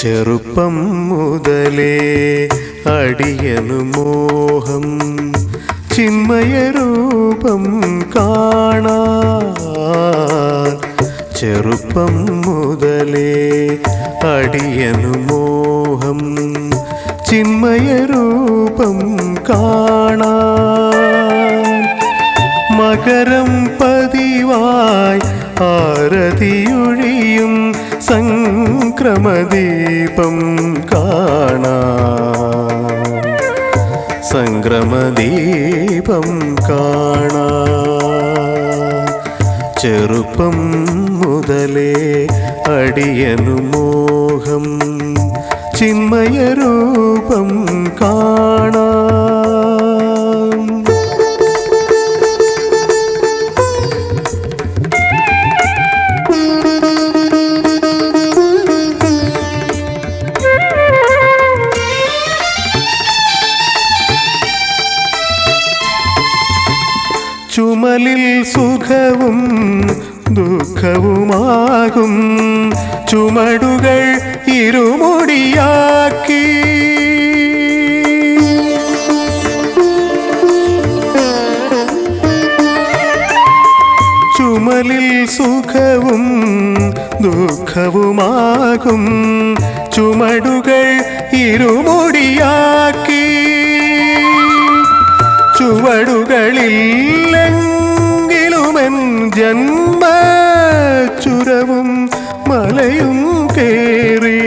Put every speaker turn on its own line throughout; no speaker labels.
ചെറുപ്പം മുതലേ അടിയനു മോഹം ചിന്മയരൂപം കാണാ ചെറുപ്പം മുതലേ അടിയനു മോഹം ചിന്മയരൂപം കാണാ മകരം പതിവായി ആരതിയൊഴിയും സംക്രമദീപം കാണാൻ സംക്രമദീപം കാണാൻ ചെറുപ്പം മുതലേ അടിയനു മോഹം ചിന്മയരൂപം കാണാൻ ചുമലിൽ സുഖവും ദുഃഖവുമാകും. ചുമടുകൾ ഇരുമുടിയാക്കി. ചുമലിൽ സുഖവും ദുഃഖവുമാകും. ചുമടുകൾ ഇരുമുടിയാക്കി. ചുവടുകളില്ലെങ്കിലുമെൻ ജന്മ ചുരവും മലയും കേറി.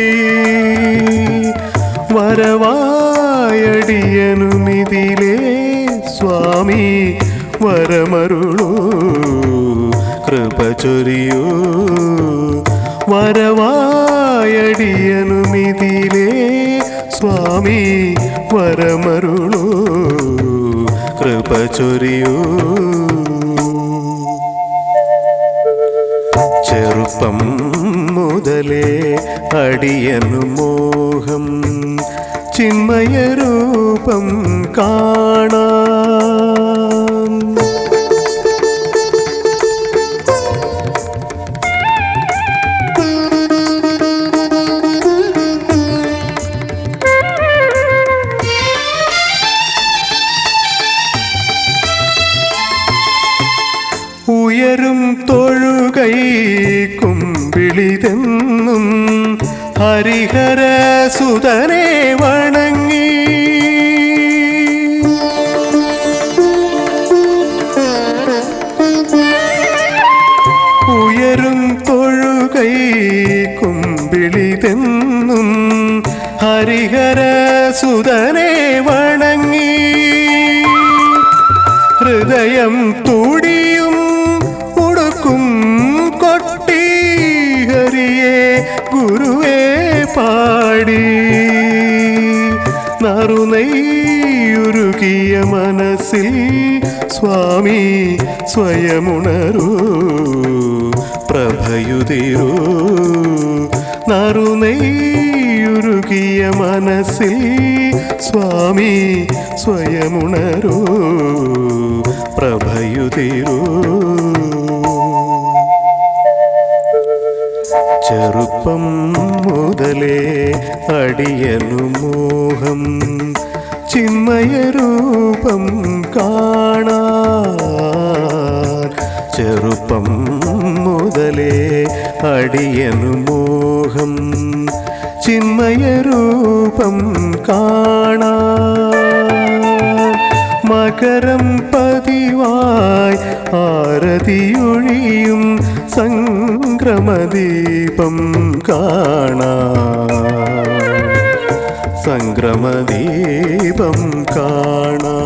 വരവായടിയനുമിതിലേ സ്വാമി വരമരുളൂ. കൃപ ചൊരിയൂ. വരവായടിയനുമിതിലേ സ്വാമി വരമരുളൂ. കൃപ ചൊരിയൂ. ചെറുപ്പം മുതലേ അടിയനു മോഹം ചിന്മയരൂപം കാണാൻ ഉയരും തൊഴുകൈ കുമ്പിളിതെന്നും ഹരിഹര സുതനെ വണങ്ങി. ഉയരും തൊഴുകൈ കുമ്പിളിതെന്നും ഹരിഹര സുതനെ വണങ്ങി. ഹൃദയം ഉടുക്കും കൊട്ടി ഹരിയെ ഗുരുവേ പാടി. നറുനൈയുരുകിയ മനസ്സിൽ സ്വാമി സ്വയമുണരു. പ്രഭയുതിരൂ. നറുനൈയുരുകിയ മനസ്സിൽ സ്വാമി സ്വയമുണരു. പ്രഭയുതിരൂ. ചെറുപ്പം മുതലേ അടിയനു മോഹം ചിന്മയരൂപം കാണാ ചെറുപ്പം മുതലേ അടിയനു മോഹം ചിന്മയരൂപം കാണാ മകരം പതിവായി ആരതിയൊഴിയും സംക്രമദീപം കാണാം. സംക്രമദീപം കാണാ.